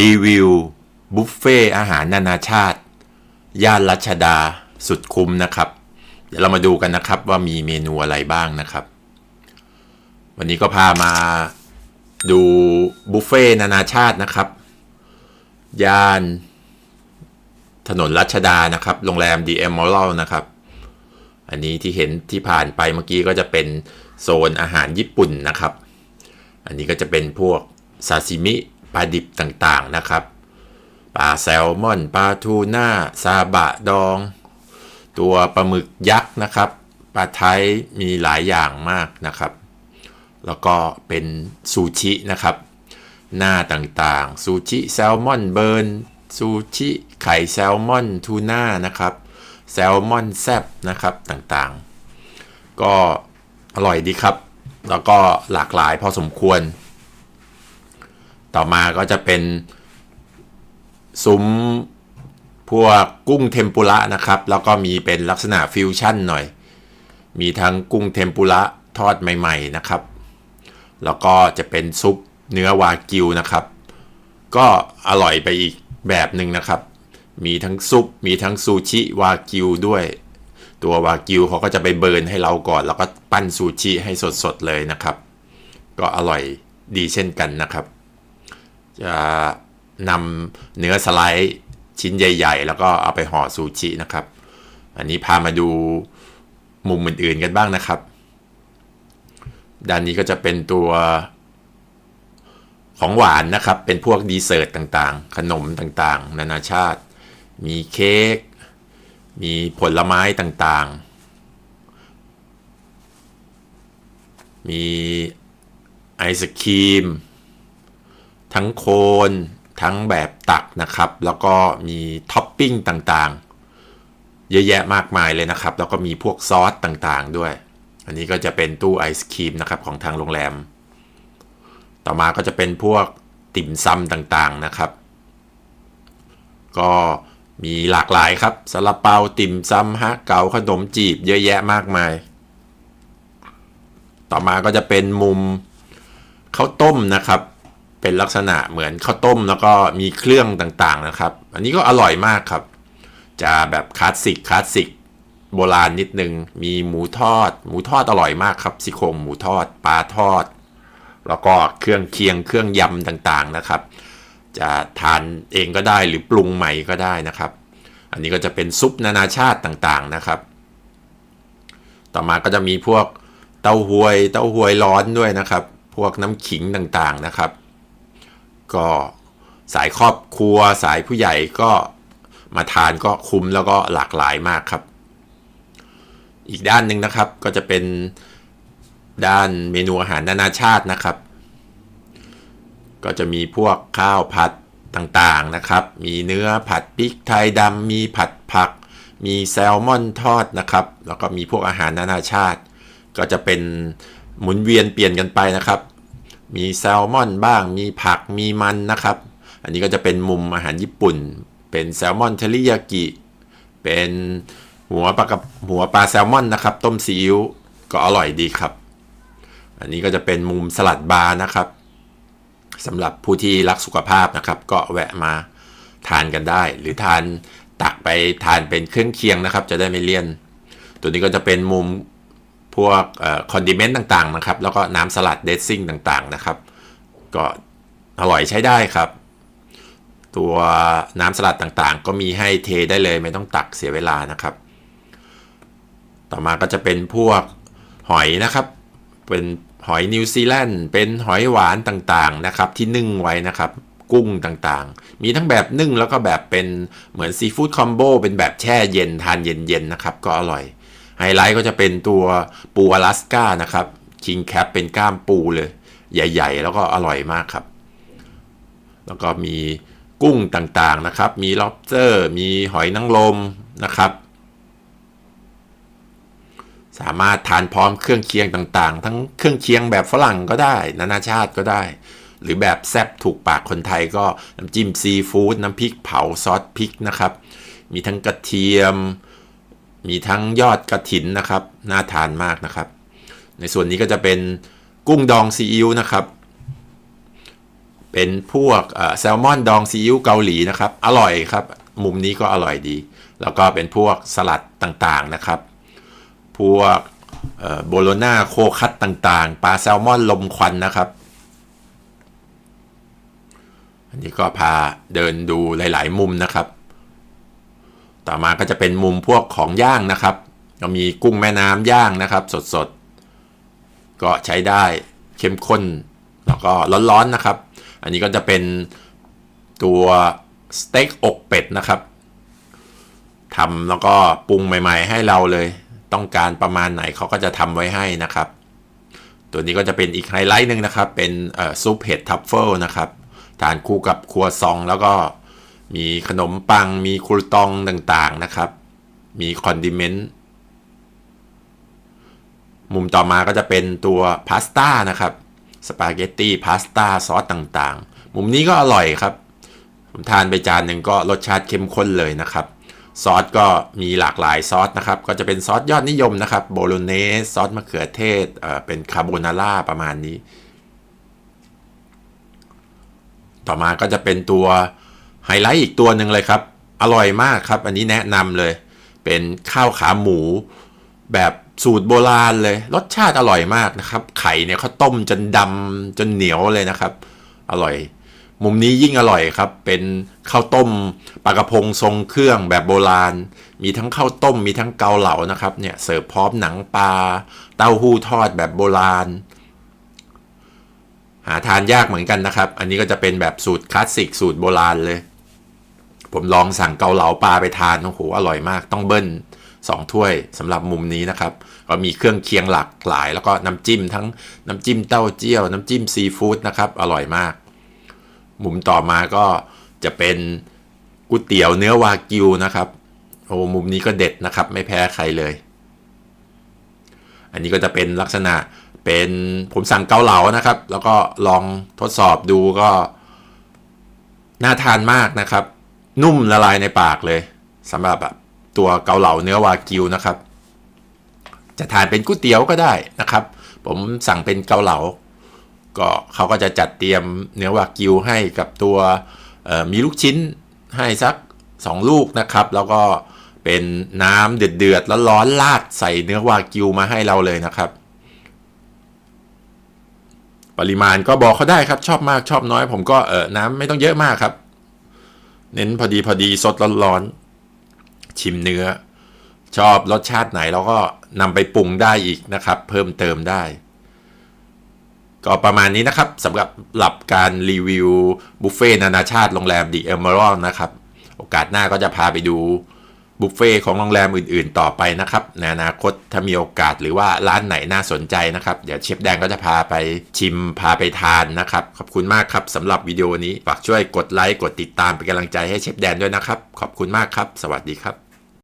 รีวิว บุฟเฟ่อาหารนานาชาติ ย่านรัชดาสุดคุ้มนะครับ เดี๋ยวเรามาดูกันนะครับว่ามีเมนูอะไรบ้างนะครับ วันนี้ก็พามาดูบุฟเฟ่นานาชาตินะครับ ย่านถนนรัชดานะครับ โรงแรมดีเอ็มอลนะครับ อันนี้ที่เห็นที่ผ่านไปเมื่อกี้ก็จะเป็นโซนอาหารญี่ปุ่นนะครับ อันนี้ก็จะเป็นพวกซาซิมิ ปลาดิบต่างๆนะครับ ปลาแซลมอน ปลาทูน่า ซาบะดอง ตัวปลาหมึกยักษ์นะครับ ปลาไทยมีหลายอย่างมากนะครับ แล้วก็เป็นซูชินะครับ หน้าต่างๆ ซูชิแซลมอนเบิร์น ซูชิไข่แซลมอนทูน่านะครับ แซลมอนแซบนะครับต่างๆ ก็อร่อยดีครับ แล้วก็หลากหลายพอสมควร ต่อมาก็จะเป็นซุ้มพวกกุ้งเทมปุระนะครับ แล้วก็มีเป็นลักษณะฟิวชั่นหน่อย มีทั้งกุ้งเทมปุระทอดใหม่ ๆนะครับ แล้วก็จะเป็นซุปเนื้อวากิวนะครับ ก็อร่อยไปอีกแบบหนึ่งนะครับ มีทั้งซุป มีทั้งซูชิวากิวด้วย ตัววากิวเขาก็จะไปเบิร์นให้เราก่อน แล้วก็ปั้นซูชิให้สดๆเลยนะครับ ก็อร่อยดีเช่นกันนะครับ จะนำเนื้อสไลด์ชิ้นใหญ่ ๆ แล้วก็เอาไปห่อซูชินะครับ อันนี้พามาดูมุมอื่นๆกันบ้างนะครับ ด้านนี้ก็จะเป็นตัวของหวานนะครับ เป็นพวกดีเซอร์ตต่างๆ ขนมต่างๆ นานาชาติ มีเค้ก มีผลไม้ต่างๆ มีไอศครีม ทั้งโคนทั้งแบบตักนะครับ แล้วก็มีท็อปปิ้งต่างๆ เยอะแยะมากมายเลยนะครับ แล้วก็มีพวกซอสต่างๆด้วย อันนี้ก็จะเป็นตู้ไอศครีมนะครับของทางโรงแรม ต่อมาก็จะเป็นพวกติ่มซำต่างๆนะครับ ก็มีหลากหลายครับซาลาเปาติ่มซำฮะเก๋าขนมจีบเยอะแยะมากมาย ต่อมาก็จะเป็นมุมข้าวต้มนะครับ เป็นลักษณะเหมือนข้าวต้มแล้วก็มีเครื่องต่างๆนะครับ อันนี้ก็อร่อยมากครับ จะแบบคลาสสิกคลาสสิกโบราณนิดนึง มีหมูทอด หมูทอดอร่อยมากครับซี่โครงหมูทอดปลาทอด แล้วก็เครื่องเคียงเครื่องยำต่างๆนะครับ จะทานเองก็ได้หรือปรุงใหม่ก็ได้นะครับ อันนี้ก็จะเป็นซุปนานาชาติต่างๆนะครับ ต่อมาก็จะมีพวกเต้าหวย เต้าหวยร้อนด้วยนะครับ พวกน้ำขิงต่างๆนะครับ ก็สายครอบครัวสายผู้ใหญ่ก็มาทานก็คุ้มแล้วก็หลากหลายมากครับ อีกด้านหนึ่งนะครับก็จะเป็นด้านเมนูอาหารนานาชาตินะครับ ก็จะมีพวกข้าวผัดต่างๆนะครับ มีเนื้อผัดพริกไทยดำมีผัดผัก มีแซลมอนทอดนะครับ แล้วก็มีพวกอาหารนานาชาติ ก็จะเป็นหมุนเวียนเปลี่ยนกันไปนะครับ มีแซลมอนบ้าง มีผักมีมันนะครับ อันนี้ก็จะเป็นมุมอาหารญี่ปุ่น เป็นแซลมอนเทริยากิ เป็นหัวปลากับหัวปลาแซลมอนนะครับ ต้มซีอิ๊วก็อร่อยดีครับ อันนี้ก็จะเป็นมุมสลัดบาร์นะครับสำหรับผู้ที่รักสุขภาพนะครับ ก็แวะมาทานกันได้ หรือทานตักไปทานเป็นเครื่องเคียงนะครับ จะได้ไม่เลี่ยน ตัวนี้ก็จะเป็นมุม พวกคอนดิเมนต์ต่างๆนะครับ แล้วก็น้ำสลัดเดซซิ่งต่างๆนะครับ ก็อร่อยใช้ได้ครับ ตัวน้ำสลัดต่างๆ ก็มีให้เทได้เลยไม่ต้องตักเสียเวลานะครับ ต่อมาก็จะเป็นพวกหอยนะครับ เป็นหอยนิวซีแลนด์เป็นหอยหวานต่างๆนะครับ ที่นึ่งไว้นะครับกุ้งต่างๆ มีทั้งแบบนึ่งแล้วก็แบบเป็นเหมือนซีฟู้ดคอมโบเป็นแบบแช่เย็นทานเย็นๆนะครับ ก็อร่อย ไฮไลท์ก็จะเป็นตัวปูอลาสก้านะครับคิงแคปเป็นก้ามปูเลย ใหญ่ ๆ แล้วก็อร่อยมากครับ แล้วก็มีกุ้งต่างๆนะครับ มีล็อบสเตอร์ มีหอยนางรมนะครับ สามารถทานพร้อมเครื่องเคียงต่างๆ ทั้งเครื่องเคียงแบบฝรั่งก็ได้ นานาชาติก็ได้ หรือแบบแซบถูกปากคนไทยก็น้ำจิ้มซีฟู้ดน้ำพริกเผาซอสพริกนะครับ มีทั้งกระเทียม มีทั้งยอดกระถินนะครับ น่าทานมากนะครับ ในส่วนนี้ก็จะเป็นกุ้งดองซีอิ๊วนะครับ เป็นพวกแซลมอนดองซีอิ๊วเกาหลีนะครับ อร่อยครับ มุมนี้ก็อร่อยดี แล้วก็เป็นพวกสลัดต่างๆนะครับ พวกโบโลนาโคคัตต่างๆ ปลาแซลมอนลมควันนะครับ อันนี้ก็พาเดินดูหลาย ๆ มุมนะครับ ต่อมาก็จะเป็นมุมพวกของย่างนะครับก็มีกุ้งแม่น้ำย่างนะครับสดๆ ก็ใช้ได้เข้มข้น แล้วก็ร้อนๆนะครับ อันนี้ก็จะเป็นตัวสเต็กอกเป็ดนะครับทำแล้วก็ปรุงใหม่ ๆ ให้เราเลย ต้องการประมาณไหนเขาก็จะทำไว้ให้นะครับ ตัวนี้ก็จะเป็นอีกไฮไลท์หนึ่งนะครับ เป็นซุปเห็ดทัฟเฟิลนะครับ ทานคู่กับครัวซองแล้วก็ มีขนมปัง มีครูตองต่างๆนะครับ มีคอนดิเมนต์ มุมต่อมาก็จะเป็นตัวพาสต้านะครับ สปาเกตตี้พาสต้าซอสต่างๆ มุมนี้ก็อร่อยครับ ผมทานไปจานหนึ่งก็รสชาติเข้มข้นเลยนะครับ ซอสก็มีหลากหลายซอสนะครับ ก็จะเป็นซอสยอดนิยมนะครับ โบโลเนส ซอสมะเขือเทศเอ่อเป็นคาโบนาร่าประมาณนี้ ต่อมาก็จะเป็นตัว ไฮไลท์อีกตัวหนึ่งเลยครับ อร่อยมากครับ อันนี้แนะนำเลย เป็นข้าวขาหมู แบบสูตรโบราณเลย รสชาติอร่อยมากนะครับ ไข่เนี่ยเขาต้มจนดำจนเหนียวเลยนะครับ อร่อย มุมนี้ยิ่งอร่อยครับ เป็นข้าวต้มปลากระพงทรงเครื่องแบบโบราณ มีทั้งข้าวต้มมีทั้งเกาเหลานะครับเนี่ยเสิร์ฟพร้อมหนังปลาเต้าหู้ทอดแบบโบราณหาทานยากเหมือนกันนะครับ อันนี้ก็จะเป็นแบบสูตรคลาสสิกสูตรโบราณเลย ผมลองสั่งเกาเหลาปลาไปทานโอ้โหอร่อยมาก ต้องเบิ้ลสองถ้วยสำหรับมุมนี้นะครับ ก็มีเครื่องเคียงหลากหลาย แล้วก็น้ำจิ้มทั้งน้ำจิ้มเต้าเจี้ยว น้ำจิ้มซีฟู้ดนะครับ อร่อยมาก มุมต่อมาก็จะเป็นก๋วยเตี๋ยวเนื้อวากิวนะครับโอ้มุมนี้ก็เด็ดนะครับ ไม่แพ้ใครเลย อันนี้ก็จะเป็นลักษณะเป็นผมสั่งเกาเหลานะครับ แล้วก็ลองทดสอบดูก็น่าทานมากนะครับ นุ่มละลายในปากเลยสำหรับแบบตัวเกาเหลาเนื้อวากิวนะครับ จะทานเป็นก๋วยเตี๋ยวก็ได้นะครับ ผมสั่งเป็นเกาเหลา ก็เขาก็จะจัดเตรียมเนื้อวากิวให้กับตัวมีลูกชิ้นให้สัก 2 ลูกนะครับ แล้วก็เป็นน้ำเดือดๆร้อนๆลาดใส่เนื้อวากิวมาให้เราเลยนะครับ ปริมาณก็บอกเขาได้ครับชอบมากชอบน้อย ผมก็เออน้ำไม่ต้องเยอะมากครับ เน้นพอดีพอดีสดร้อนๆ ชิมเนื้อ ชอบรสชาติไหนเราก็นำไปปรุงได้อีกนะครับ เพิ่มเติมได้ ก็ประมาณนี้นะครับสำหรับหลับการรีวิวบุฟเฟ่นานาชาติโรงแรมดีเอเมอรัลนะครับ โอกาสหน้าก็จะพาไปดู บุฟเฟ่ของโรงแรมอื่นๆ ต่อไปนะครับในอนาคตถ้ามีโอกาสหรือว่าร้านไหนน่าสนใจนะครับ เดี๋ยวเชฟแดงก็จะพาไปชิมพาไปทานนะครับ ขอบคุณมากครับสำหรับวิดีโอนี้ฝากช่วยกดไลค์กดติดตามเป็นกำลังใจให้เชฟแดนด้วยนะครับ ขอบคุณมากครับ สวัสดีครับ